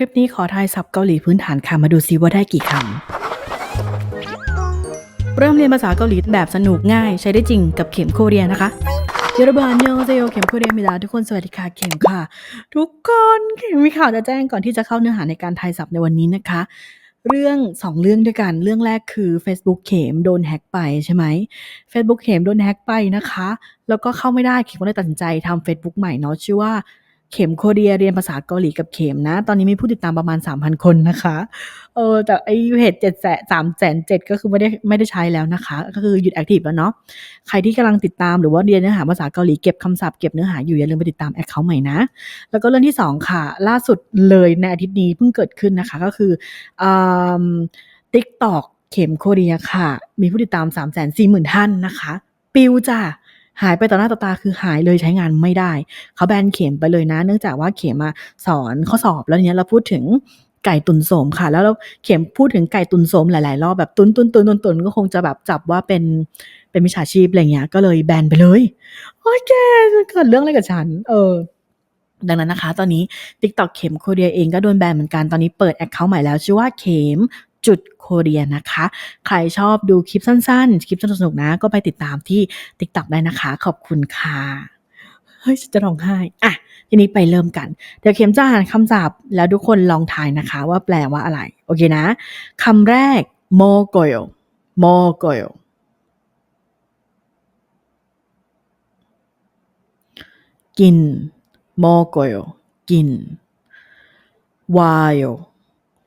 คลิปนี้ขอทายศัพท์เกาหลีพื้นฐานค่ะมาดูซิว่าได้กี่คำ เริ่มเรียนภาษาเกาหลีแบบสนุกง่าย ใช้ได้จริงกับเข็มโคเรียนะคะยรบานยงเซโยเข็มโคเรียมิดาทุกคนสวัสดีค่ะเข็มค่ะ ทุกคนเข็มมีข่าวจะแจ้งก่อนที่จะเข้าเนื้อหาในการทายศัพท์ในวันนี้นะคะ เรื่องสองเรื่องด้วยกัน เรื่องแรกคือ Facebook เข็มโดนแฮ็กไปใช่ไหม Facebook เข็มโดนแฮ็กไปนะคะ แล้วก็เข้าไม่ได้เข็มก็เลยตัดสินใจทำ Facebook ใหม่เนาะชื่อว่า เข็มโคเรียเรียนภาษาเกาหลีกับเข็มนะ ตอนนี้มีผู้ติดตามประมาณ 3,000 คนนะคะ เออแต่ไอเพจเจ็ดแสนสามแสนเจ็ดก็คือไม่ได้ไม่ได้ใช้แล้วนะคะ ก็คือหยุดแอคทีฟแล้วเนาะ ใครที่กำลังติดตามหรือว่าเรียนเนื้อหาภาษาเกาหลีเก็บคำศัพท์เก็บเนื้อหาอยู่อย่าลืมไปติดตามแอคเคาท์ใหม่นะ แล้วก็เรื่องที่สองค่ะ ล่าสุดเลยในอาทิตย์นี้เพิ่งเกิดขึ้นนะคะ ก็คืออ่าติ๊กตอกเข็มโคเรียค่ะ มีผู้ติดตาม3 4 0 0 0 0ท่านนะคะ ปิวจ้า หายไปต่อหน้าต่อตาคือหายเลยใช้งานไม่ได้ เขาแบนเข็มไปเลยนะ เนื่องจากว่าเข็มมาสอนข้อสอบแล้วเนี้ยเราพูดถึงไก่ตุนโสมค่ะ แล้วเราเข็มพูดถึงไก่ตุนโสมหลาย ๆ รอบแบบตุนตุนตุนตุนตุนก็คงจะแบบจับว่าเป็นเป็นมิจฉาชีพอะไรเงี้ยก็เลยแบนไปเลยโอ้ยแกเกิดเรื่องอะไรกับฉัน เออดังนั้นนะคะ ตอนนี้ TikTok เข็มโคเรียเองก็โดนแบนเหมือนกัน ตอนนี้เปิดแอคเคาท์ใหม่แล้ว ชื่อว่าเข็ม จุดโคเรียนะคะ ใครชอบดูคลิปสั้น ๆ คลิปสนุกๆนะ ก็ไปติดตามที่ TikTok ได้นะคะ ขอบคุณค่ะเฮ้ยจะร้องไห้อะทีนี้ไปเริ่มกัน เดี๋ยวเข็มจะอ่านคำศัพท์ แล้วทุกคนลองทายนะคะ ว่าแปลว่าอะไร โอเคนะคำแรกโมโกโยโมโกโยกินโมโกโยกินวายโย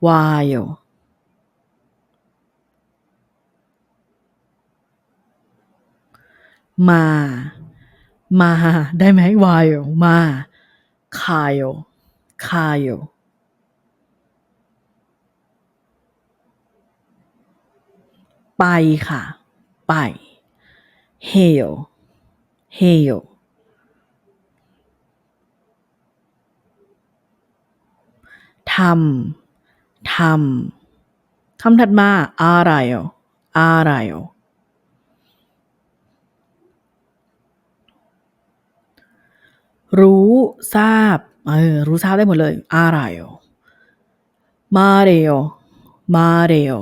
วายโย มา มา ได้ไหมวายมาคายคายไปค่ะ ไปเฮโยเฮโยทำ ทำ คำถัดมา อะไรอะไรโย รู้ทราบเออรู้ทราบได้หมดเลยอะไรยมาเรโยมาเรโย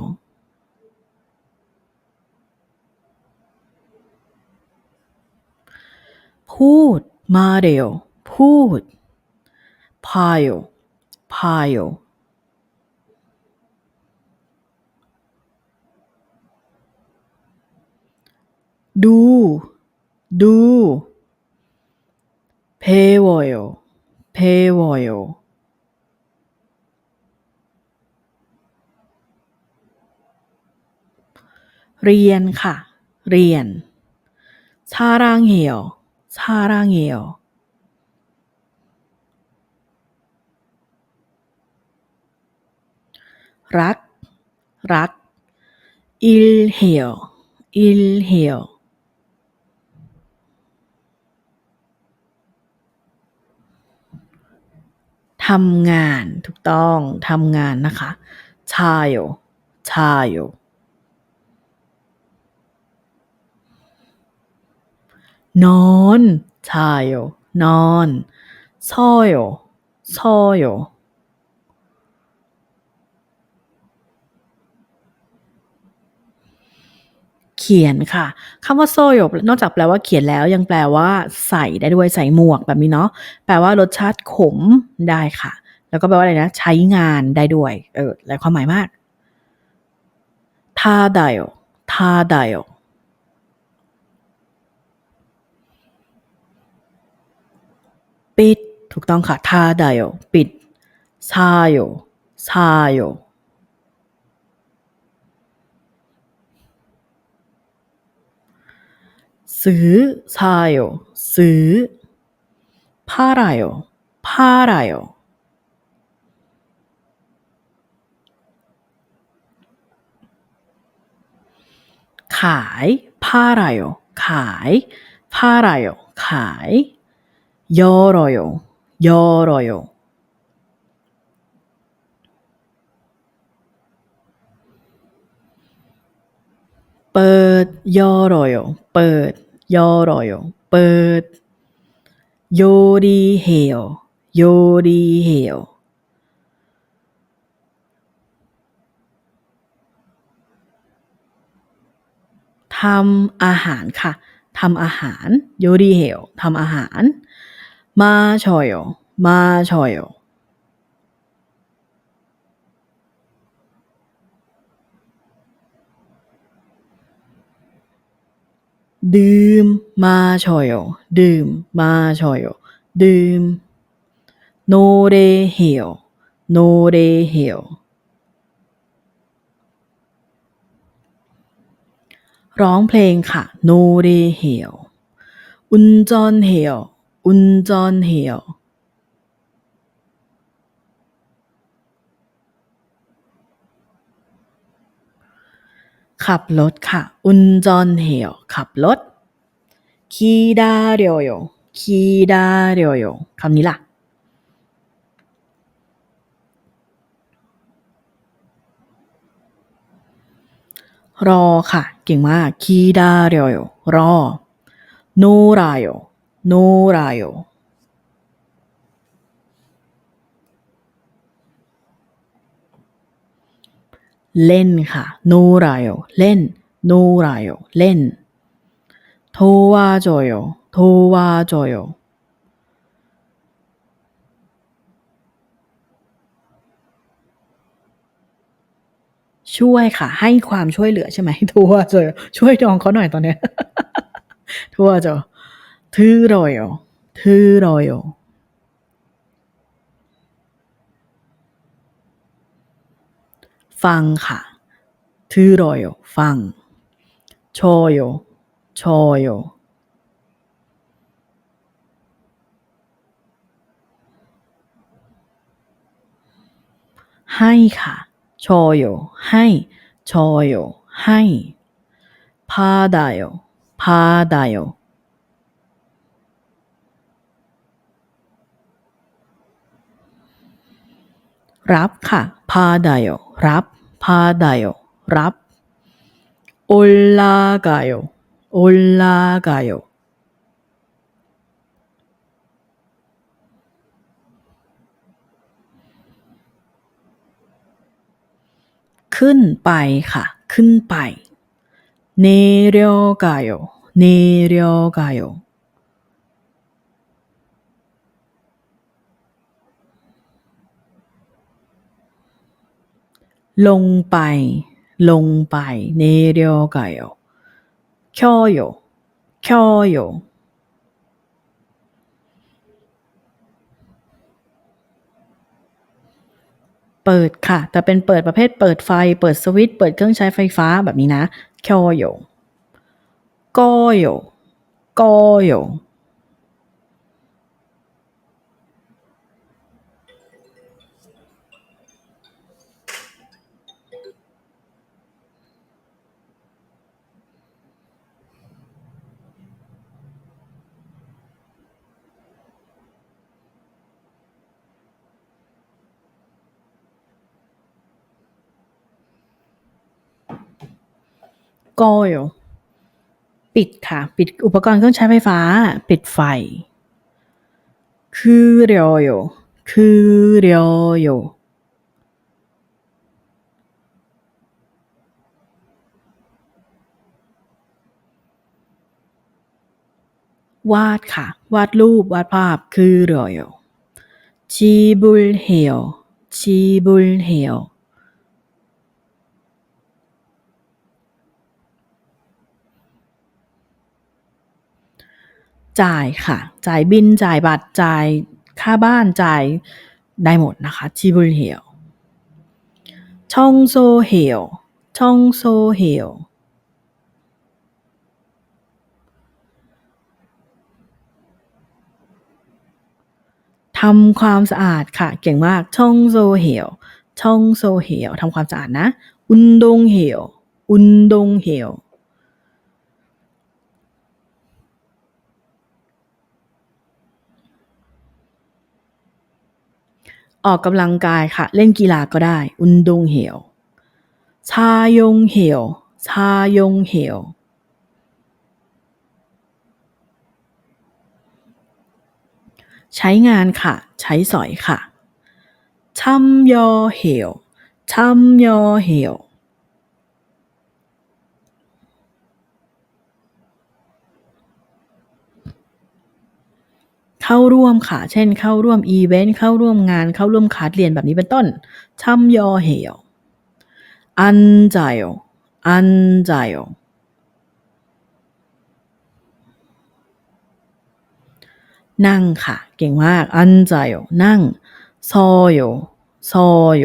พูดมาเรโยพูดพายโยพายโยดู ดู 배워요. 배워요. 리엔 카, 리엔. 사랑해요. 사랑해요. 락, 락. 일해요. 일해요. ทำงานถูกต้องทำงานนะคะชาโยชาโยนอนชาโยนอนซอโยซอโยเขียนค่ะคำว่าโซโยนอกจากแปลว่าเขียนแล้วยังแปลว่าใส่ได้ด้วยใส่หมวกแบบนี้เนาะแปลว่ารสชาติขมได้ค่ะ แล้วก็แปลว่าอะไรนะ ใช้งานได้ด้วยเออหลายความหมายมากทาไดโอทาไดโอปิด ถูกต้องค่ะทาไดโอปิดซาโยซาโย ซื้อซาโยซื้อพาราโยพาราโยขายพาราโยขายพ 열어요เปิด요리해요요리해요ทำอาหารค่ะทำอาหารโยดีเฮลทำอาหาร มาชอยมาชอย ดื่มมาชอยดื่มมาชอยดื่มโนเรเฮียวโนเรเฮียวร้องเพลงค่ะโนเรเฮียวอุนจอนเฮียวอุนจอนเฮียว ขับรถค่ะอุนจอนเฮโอขับรถคีดาเรียวโยคีดาเรียวโยคำนี้ล่ะ รอค่ะ เก่งมากคีดาเรียวโยรอโนราโยโนราโย เล่นค่ะโนรายเล่นโนรายเล่นโทวาจโยโทวาจโยช่วยค่ะ ให้ความช่วยเหลือใช่ไหมทัวโจโยช่วยน้องเขาหน่อยตอนเนี้ยทัวโจทือรโยอทือรโยอ ฟังค่ะทือโรโยฟังโชโยโชโยให้ค่ะโชโยให้โชโยให้พาดาโยพาดาโย รับค่ะพาดาโยรับพาดาโยรับโอลากาโยโอลากาโยขึ้นไปค่ะ ขึ้นไปเนเรียวกาโยเนเรียวกาโย ลงไป ลงไปเนเรียวกาโย켜โย켜โยเปิดค่ะ แต่เป็นเปิดประเภทเปิดไฟ เปิดสวิตช์เปิดเครื่องใช้ไฟฟ้าแบบนี้นะ켜โยกโยกโยกโย ปิดค่ะ ปิดอุปกรณ์เครื่องใช้ไฟฟ้า ปิดไฟ คือเรียวโยคือเรียวโยวาดค่ะ วาดรูป วาดภาพ คือเรียวโยจีบุลเฮโอจีบุลเฮโอ จ่ายค่ะ จ่ายบิน จ่ายบัตร จ่ายค่าบ้าน จ่ายได้หมดนะคะจีบุลเฮโอช่องโซเฮโอช่องโซเฮโอทำความสะอาดค่ะ เก่งมากชองโซเฮโอช่องโซเฮโอทำความสะอาดนะ อุนดงเฮโออุนดงเฮโออกกำลังกายค่ะ เล่นกีฬาก็ได้ อุนดงเหวชายงเหวชายงเหวใช้งานค่ะ ใช้สอยค่ะชัมยอเหวชัมยอเหว เข้าร่วมค่ะ เช่น เข้าร่วมอีเวนต์ เข้าร่วมงาน เข้าร่วมคาสเรียนแบบนี้เป็นต้นชัมยอเหยวอันจายอันจายนั่งค่ะ เก่งมาก อันจายนั่ง ซอโยซอโย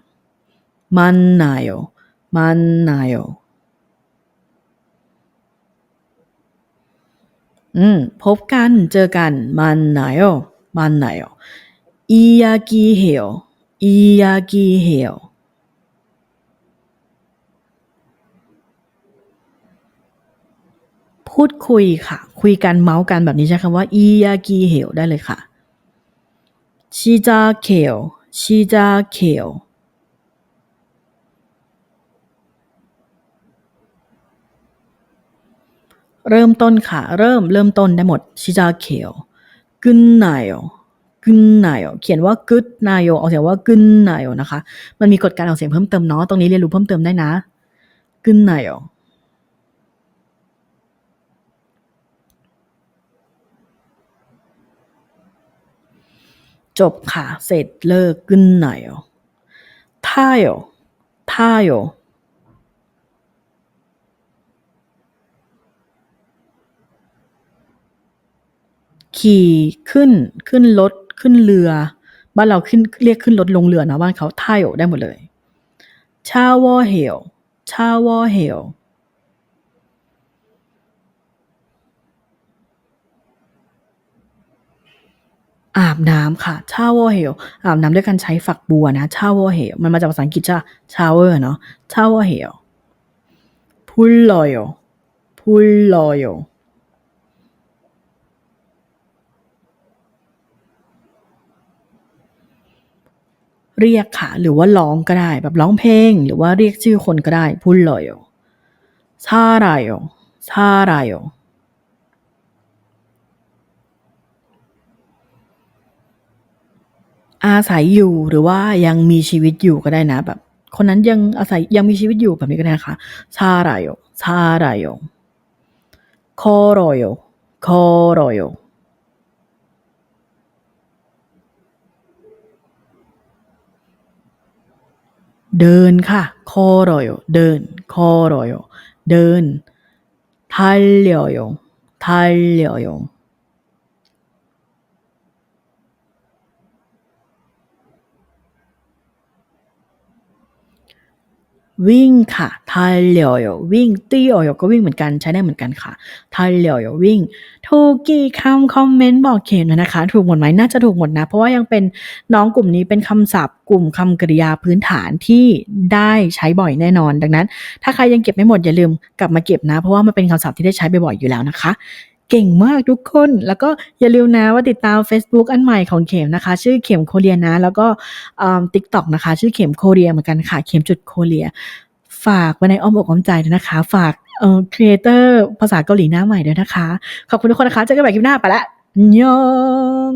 만나 요, 만나 요. 음, พบกัน,เจอกัน,만나 요, 만나 요. 이야기해 요, 이야기해 요. พูดคุยค่ะ คุยกันเมาส์กันแบบนี้ใช้คำว่าอียากีเฮลได้เลยค่ะชิจาเขียวชิจาเขียว เริ่มต้นค่ะ เริ่มเริ่มต้นได้หมดชิจาเคโอกึนนายโอกึนนายโอเขียนว่ากึดนายโอออกเสียงว่ากึนนายโอนะคะ มันมีกฎการออกเสียงเพิ่มเติมเนาะตรงนี้เรียนรู้เพิ่มเติมได้นะกึนนายโอจบค่ะ เสร็จเลิกกึนนายโอท่ายโอท่ายโอ ขี่ขึ้นขึ้นรถขึ้นเรือ บ้านเราขึ้นเรียกขึ้นรถลงเรือนะบ้านเขาท่ายอได้หมดเลยชาวอเฮลชาวอเฮลอาบน้ำค่ะชาวอเฮลอาบน้ำด้วยการใช้ฝักบัวนะชาวอเฮลมันมาจากภาษาอังกฤษจ้ะชาวเวอร์เนาะชาวอเฮลพูลลอยพูลลอย เรียกค่ะ หรือว่าร้องก็ได้แบบร้องเพลง หรือว่าเรียกชื่อคนก็ได้พูลลอยซารายซารายอาศัยอยู่หรือว่ายังมีชีวิตอยู่ก็ได้นะแบบ คนนั้นยังอาศัยยังมีชีวิตอยู่แบบนี้ก็ได้นะคะซารายซารายคอรอยอคอรอยอ เดินค่ะคอรอยเดินคอรอยเดิน달려요달려요 วิ่งค่ะทันเหลียวยวิ่งตี้ออยก็วิ่งเหมือนกันใช้ได้เหมือนกันค่ะทันเหลียวยวิ่ง ถูกกี่คำคอมเมนต์บอกเขียนนะคะ ถูกหมดไหมน่าจะถูกหมดนะ เพราะว่ายังเป็นน้องกลุ่มนี้เป็นคำศัพท์ กลุ่มคำกริยาพื้นฐานที่ได้ใช้บ่อยแน่นอน ดังนั้น ถ้าใครยังเก็บไม่หมดอย่าลืมกลับมาเก็บนะ เพราะว่ามันเป็นคำศัพท์ที่ได้ใช้บ่อยๆอยู่แล้วนะคะ เก่งมากทุกคน แล้วก็อย่าลืมนะว่าติดตาม Facebook อันใหม่ของเข็มนะคะ ชื่อเข็มโคเรียนะ แล้วก็ทิกต็อกนะคะ ชื่อเข็มโคเรียเหมือนกันค่ะ เข็มจุดโคเรีย ฝากไว้ในอ้อมอกอ้อมใจนะคะ ฝากเอ่อครีเอเตอร์ภาษาเกาหลีหน้าใหม่ด้วยนะคะ ขอบคุณทุกคนนะคะเจอกันใหม่คลิปหน้าไปละยอง